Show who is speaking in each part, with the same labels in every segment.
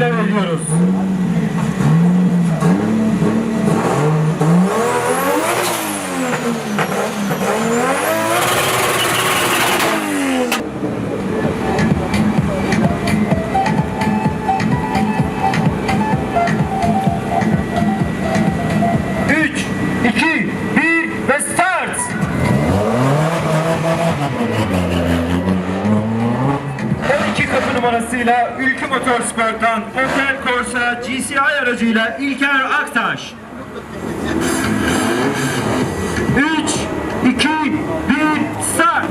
Speaker 1: ilave ediyoruz. Numarasıyla Ülkü Motorsport'tan Opel Corsa GCI aracıyla İlker Aktaş. 3, 2, 1, start!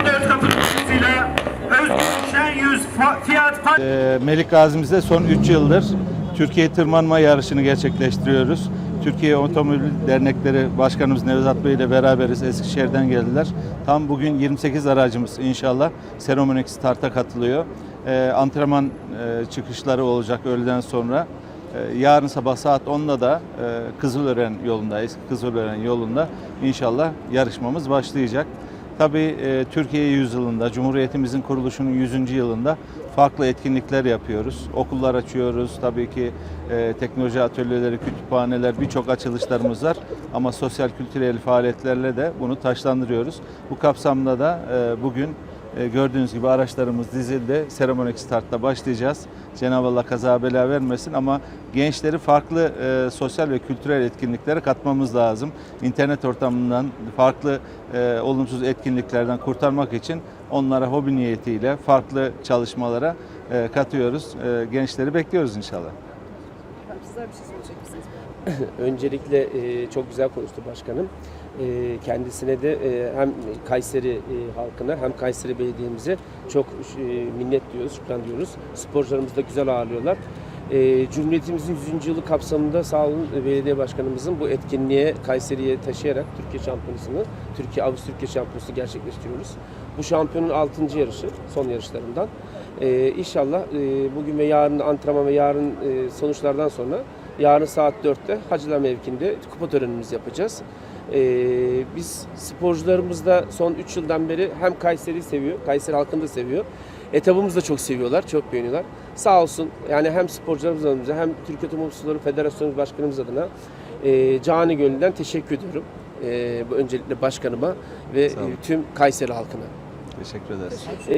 Speaker 1: 14 kapı numarasıyla Özgür Fiyat Pa-
Speaker 2: Ee, Melik Gazi'mizde son 3 yıldır Türkiye tırmanma yarışını gerçekleştiriyoruz. Türkiye Otomobil Dernekleri Başkanımız Nevzat Bey ile beraberiz. Eskişehir'den geldiler. Tam bugün 28 aracımız inşallah Seromonik Start'a katılıyor. Ee, antrenman e, çıkışları olacak öğleden sonra. Ee, yarın sabah saat 10'da da e, Kızılören yolunda, eski Kızılören yolunda inşallah yarışmamız başlayacak. Tabii e, Türkiye yüzyılında, Cumhuriyetimizin kuruluşunun 100. yılında farklı etkinlikler yapıyoruz. Okullar açıyoruz, tabii ki e, teknoloji atölyeleri, kütüphaneler, birçok açılışlarımız var. Ama sosyal kültürel faaliyetlerle de bunu taşlandırıyoruz. Bu kapsamda da e, bugün gördüğünüz gibi araçlarımız dizildi. Seremonik startla başlayacağız. Cenab-ı Allah kaza bela vermesin ama gençleri farklı e, sosyal ve kültürel etkinliklere katmamız lazım. İnternet ortamından farklı e, olumsuz etkinliklerden kurtarmak için onlara hobi niyetiyle farklı çalışmalara e, katıyoruz. E, gençleri bekliyoruz inşallah.
Speaker 3: Sizler bir şey söyleyecek misiniz?
Speaker 4: Öncelikle e, çok güzel konuştu başkanım. E, kendisine de e, hem Kayseri e, halkına hem Kayseri Belediye'mize çok e, minnet diyoruz, şükran diyoruz. Sporcularımızı da güzel ağırlıyorlar. E, Cumhuriyetimizin 100. yılı kapsamında sağ olun e, belediye başkanımızın bu etkinliğe Kayseri'ye taşıyarak Türkiye şampiyonasını, Türkiye Avusturya şampiyonasını gerçekleştiriyoruz. Bu şampiyonun 6. yarışı, son yarışlarından. E, inşallah e, bugün ve yarın antrenman ve yarın e, sonuçlardan sonra Yarın saat 4'te Hacılar mevkinde kupa törenimizi yapacağız. Ee, biz sporcularımız da son 3 yıldan beri hem Kayseri'yi seviyor, Kayseri halkını da seviyor. Etabımızı da çok seviyorlar, çok beğeniyorlar. Sağ olsun yani hem sporcularımız adına hem Türkiye Otomobil Federasyonu Başkanımız adına e, cani gönülden teşekkür ediyorum. E, öncelikle başkanıma ve e, tüm Kayseri halkına.
Speaker 2: Teşekkür ederiz.